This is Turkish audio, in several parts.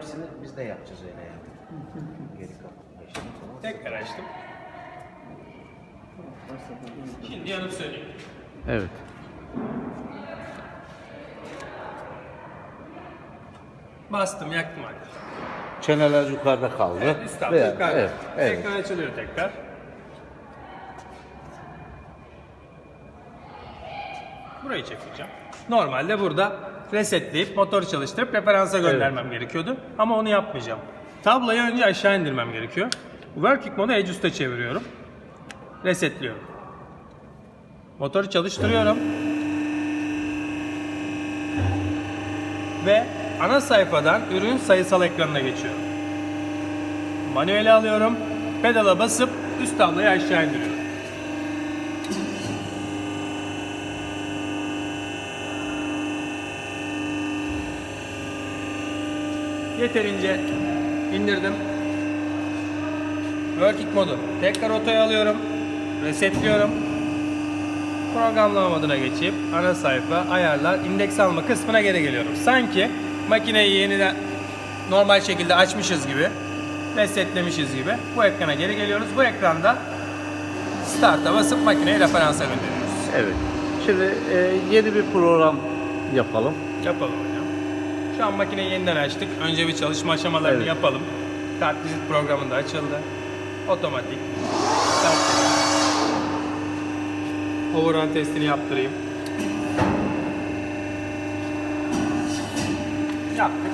Hepsini biz de yapacağız öyle yani. Geri kalan falan. Tekrar açtım. Şimdi yanıp söyleyeyim. Evet. Bastım, yaktım artık. Çeneler yukarıda kaldı. Üst tarafı Veya- yukarıda. Evet. evet. Ekran açılıyor tekrar. Burayı çekeceğim. Normalde burada resetleyip motoru çalıştırıp referansa göndermem gerekiyordu. Ama onu yapmayacağım. Tabloyu önce aşağı indirmem gerekiyor. Working modu edge üste çeviriyorum. Resetliyorum. Motoru çalıştırıyorum. Ve ana sayfadan ürün sayısal ekranına geçiyorum. Manueli alıyorum. Pedala basıp üst tabloyu aşağı indiriyorum. Yeterince indirdim. Working modu. Tekrar otoya alıyorum. Resetliyorum. Programlama moduna geçip ana sayfa, ayarlar, indeks alma kısmına geri geliyorum. Sanki makineyi yeniden normal şekilde açmışız gibi, resetlemişiz gibi bu ekrana geri geliyoruz. Bu ekranda start'a basıp makineyi referansa gönderiyoruz. Evet. Şimdi e, yeni bir program yapalım. Yapalım. Şu an makineyi yeniden açtık. Önce bir çalışma aşamalarını Evet. yapalım. Kartvizit programı da açıldı. Otomatik. Overrun testini yaptırayım. Yaptık.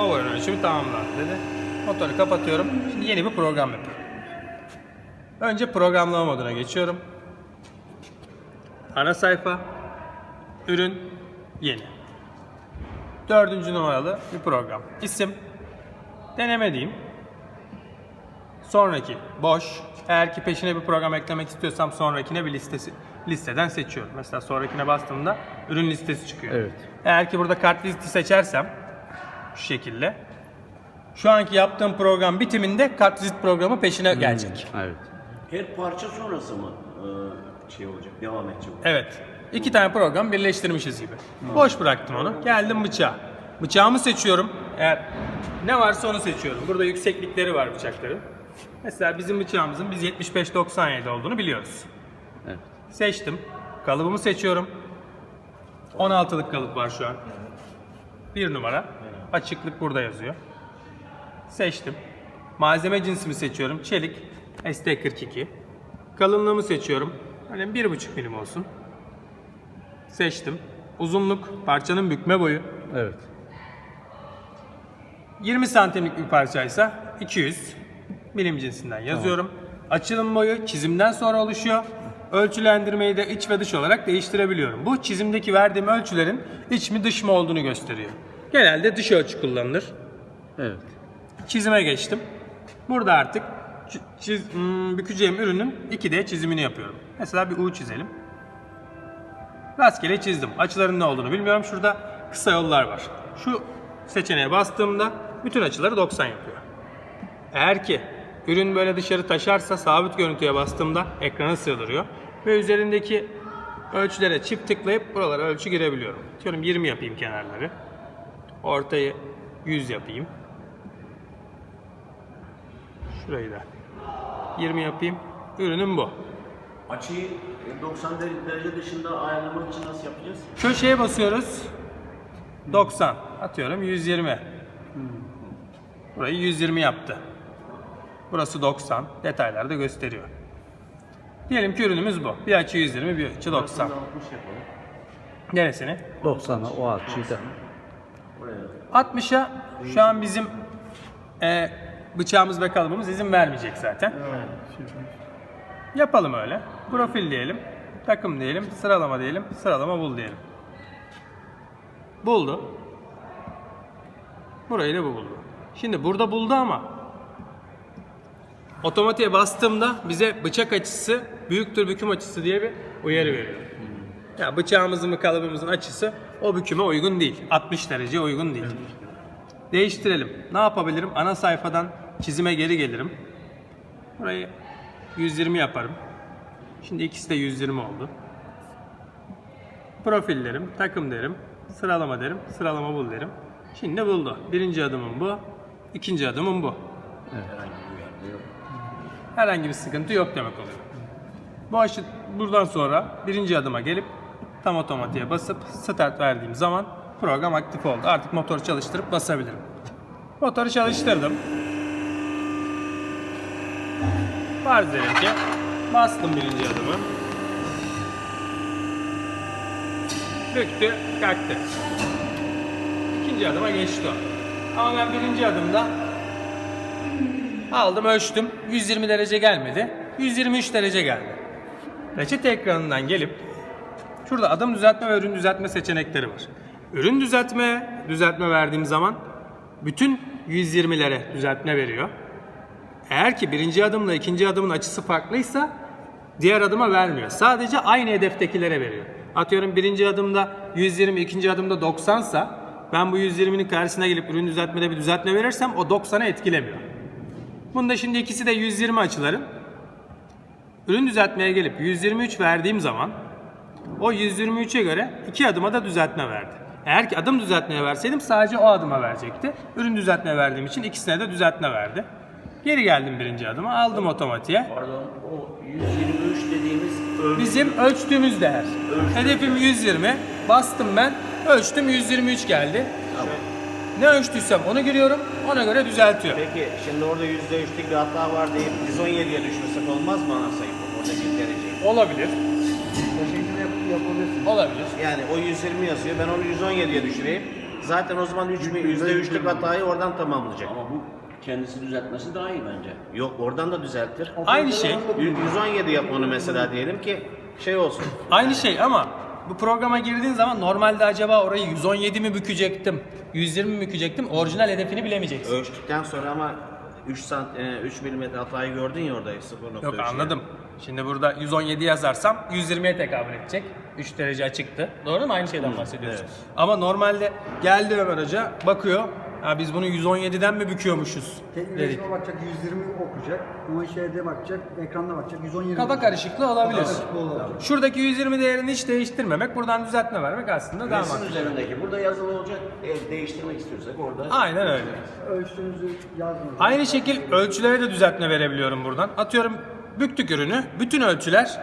Overrun ölçümü tamamlandı dedi. Motoru kapatıyorum. Şimdi yeni bir program yapıyorum. Önce programlama moduna geçiyorum. Ana sayfa, ürün, yeni. Dördüncü numaralı bir program. İsim, deneme diyeyim. Sonraki, boş. Eğer ki peşine bir program eklemek istiyorsam sonrakine bir listesi listeden seçiyorum. Mesela sonrakine bastığımda ürün listesi çıkıyor. Evet. Eğer ki burada kart listi seçersem şu şekilde şu anki yaptığım program bitiminde kartvizit programı peşine gelecek. Evet. Her parça sonrası mı e, şey olacak, devam edecek? Evet. İki tane program birleştirmişiz gibi. Boş bıraktım onu. Geldim bıçağa. Bıçağımı seçiyorum. Eğer ne varsa onu seçiyorum. Burada yükseklikleri var bıçakların. Mesela bizim bıçağımızın biz 75-97 olduğunu biliyoruz. Evet. Seçtim. Kalıbımı seçiyorum. 16'lık kalıp var şu an. Bir numara. Açıklık burada yazıyor. Seçtim. Malzeme cinsimi seçiyorum. Çelik ST42. Kalınlığımı seçiyorum. Hani bir buçuk milim olsun. Seçtim. Uzunluk, parçanın bükme boyu. Evet. 20 santimlik bir parçaysa 200 milim cinsinden yazıyorum. Açılım boyu çizimden sonra oluşuyor. Ölçülendirmeyi de iç ve dış olarak değiştirebiliyorum. Bu çizimdeki verdiğim ölçülerin iç mi dış mı olduğunu gösteriyor. Genelde dış ölçü kullanılır. Evet. Çizime geçtim. Burada artık çi- çiz, hmm, bükeceğim ürünün 2D çizimini yapıyorum. Mesela bir U çizelim. Rastgele çizdim. Açıların ne olduğunu bilmiyorum. Şurada kısa yollar var. Şu seçeneğe bastığımda bütün açıları 90 yapıyor. Eğer ki ürün böyle dışarı taşarsa sabit görüntüye bastığımda ekrana sığdırıyor. Ve üzerindeki ölçülere çift tıklayıp buralara ölçü girebiliyorum. Diyorum 20 yapayım kenarları. Ortayı 100 yapayım. Şurayı da 20 yapayım. Ürünüm bu. Açıyı e, 90 dere- derece dışında ayarlamak için nasıl yapacağız? Köşeye basıyoruz. 90. Atıyorum 120. Burayı 120 yaptı. Burası 90. Detaylar da gösteriyor. Diyelim ki ürünümüz bu. Bir açı 120, bir açı 90. 60 yapalım. Neresini? 90'a o açıyı da. Buraya. 60'a şu an bizim e, bıçağımız ve kalıbımız izin vermeyecek zaten. Yapalım öyle. Profil diyelim. Takım diyelim. Sıralama diyelim. Sıralama bul diyelim. Buldu. Burayı da bu buldu. Şimdi burada buldu ama otomatiğe bastığımda bize bıçak açısı büyüktür büküm açısı diye bir uyarı veriyor. Ya bıçağımızın ve kalıbımızın açısı o büküme uygun değil. 60 dereceye uygun değil. Değiştirelim. Ne yapabilirim? Ana sayfadan çizime geri gelirim. Burayı 120 yaparım. Şimdi ikisi de 120 oldu. Profil derim, takım derim, sıralama derim, sıralama bul derim. Şimdi buldu. Birinci adımım bu. ikinci adımım bu. Herhangi bir yerde yok. Herhangi bir sıkıntı yok demek oluyor. Bu aşı buradan sonra birinci adıma gelip tam otomatiğe basıp start verdiğim zaman program aktif oldu. Artık motoru çalıştırıp basabilirim. Motoru çalıştırdım. Farz edelim ki bastım birinci adımı. Büktü, kalktı. İkinci adıma geçti o. Ama ben birinci adımda Aldım ölçtüm. 120 derece gelmedi. 123 derece geldi. Reçete ekranından gelip şurada adım düzeltme ve ürün düzeltme seçenekleri var. Ürün düzeltme, düzeltme verdiğim zaman bütün 120'lere düzeltme veriyor. Eğer ki birinci adımla ikinci adımın açısı farklıysa diğer adıma vermiyor. Sadece aynı hedeftekilere veriyor. Atıyorum birinci adımda 120, ikinci adımda 90 sa ben bu 120'nin karşısına gelip ürün düzeltmede bir düzeltme verirsem o 90'ı etkilemiyor. Bunda şimdi ikisi de 120 açıların. Ürün düzeltmeye gelip 123 verdiğim zaman o 123'e göre iki adıma da düzeltme verdi. Eğer ki adım düzeltmeye verseydim sadece o adıma verecekti. Ürün düzeltmeye verdiğim için ikisine de düzeltme verdi. Geri geldim birinci adıma aldım otomatiğe. Pardon o 123 dediğimiz ölçü. Bizim ölçtüğümüz değer. Hedefim 120. Bastım ben. Ölçtüm 123 geldi. Tamam. Ne ölçtüysem onu giriyorum. Ona göre düzeltiyor. Peki şimdi orada %3'lük bir hata var deyip 117'ye düşürsek olmaz mı ana sayfa oradaki dereceyi? Olabilir. Şekilde yap, yapabilirsin. Olabilir. Yani o 120 yazıyor ben onu 117'ye düşüreyim. Zaten o zaman 3 %3'lük hatayı oradan tamamlayacak. Ama bu kendisi düzeltmesi daha iyi bence. Yok oradan da düzeltir. Aynı şey. Y- 117 yap onu mesela diyelim ki şey olsun. Aynı şey ama bu programa girdiğin zaman normalde acaba orayı 117 mi bükecektim, 120 mi bükecektim orijinal hedefini bilemeyeceksin. Ölçtükten sonra ama 3 sant e, 3 milimetre hatayı gördün ya orada 0.3. Yok anladım. Şimdi burada 117 yazarsam 120'ye tekabül edecek. 3 derece açıktı. Doğru mu? Aynı şeyden bahsediyoruz. evet. Ama normalde geldi Ömer Hoca bakıyor. Ha biz bunu 117'den mi büküyormuşuz dedik. resme bakacak 120 okuyacak. Ama şeyde bakacak, ekranda bakacak 117. Kafa karışıklığı olabilir. karışıklığı olabilir. Şuradaki 120 değerini hiç değiştirmemek, buradan düzeltme vermek aslında daha Resim mantıklı. üzerindeki burada yazılı olacak. Eğer değiştirmek istiyorsak orada. Aynen öyle. Ölçtüğünüzü yazdınız. Aynı şekil ölçülere de düzeltme verebiliyorum buradan. Atıyorum büktük ürünü. Bütün ölçüler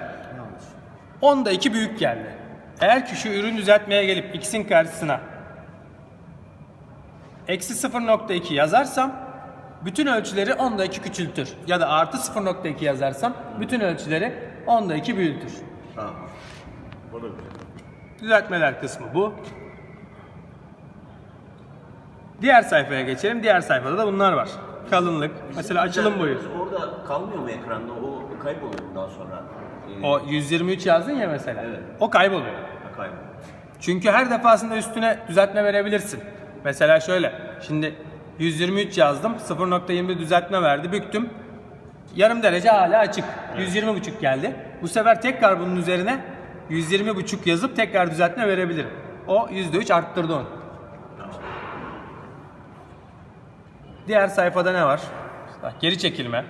10'da 2 büyük geldi. Eğer ki şu ürün düzeltmeye gelip x'in karşısına eksi 0.2 yazarsam bütün ölçüleri 10'da 2 küçültür. Ya da artı 0.2 yazarsam bütün ölçüleri 10'da 2 büyütür. Tamam. O da güzel. Düzeltmeler kısmı bu. Diğer sayfaya geçelim. Diğer sayfada da bunlar var. Kalınlık, mesela açılım boyu. Orada kalmıyor mu ekranda? O kayboluyor daha sonra. Ee, O 123 yazdın ya mesela. Evet. O kayboluyor. kayboluyor. Çünkü her defasında üstüne düzeltme verebilirsin. Mesela şöyle. Şimdi 123 yazdım. 0.21 düzeltme verdi. Büktüm. Yarım derece hala açık. 120 buçuk geldi. Bu sefer tekrar bunun üzerine 120 buçuk yazıp tekrar düzeltme verebilirim. O %3 arttırdı onu. Diğer sayfada ne var? Geri çekilme.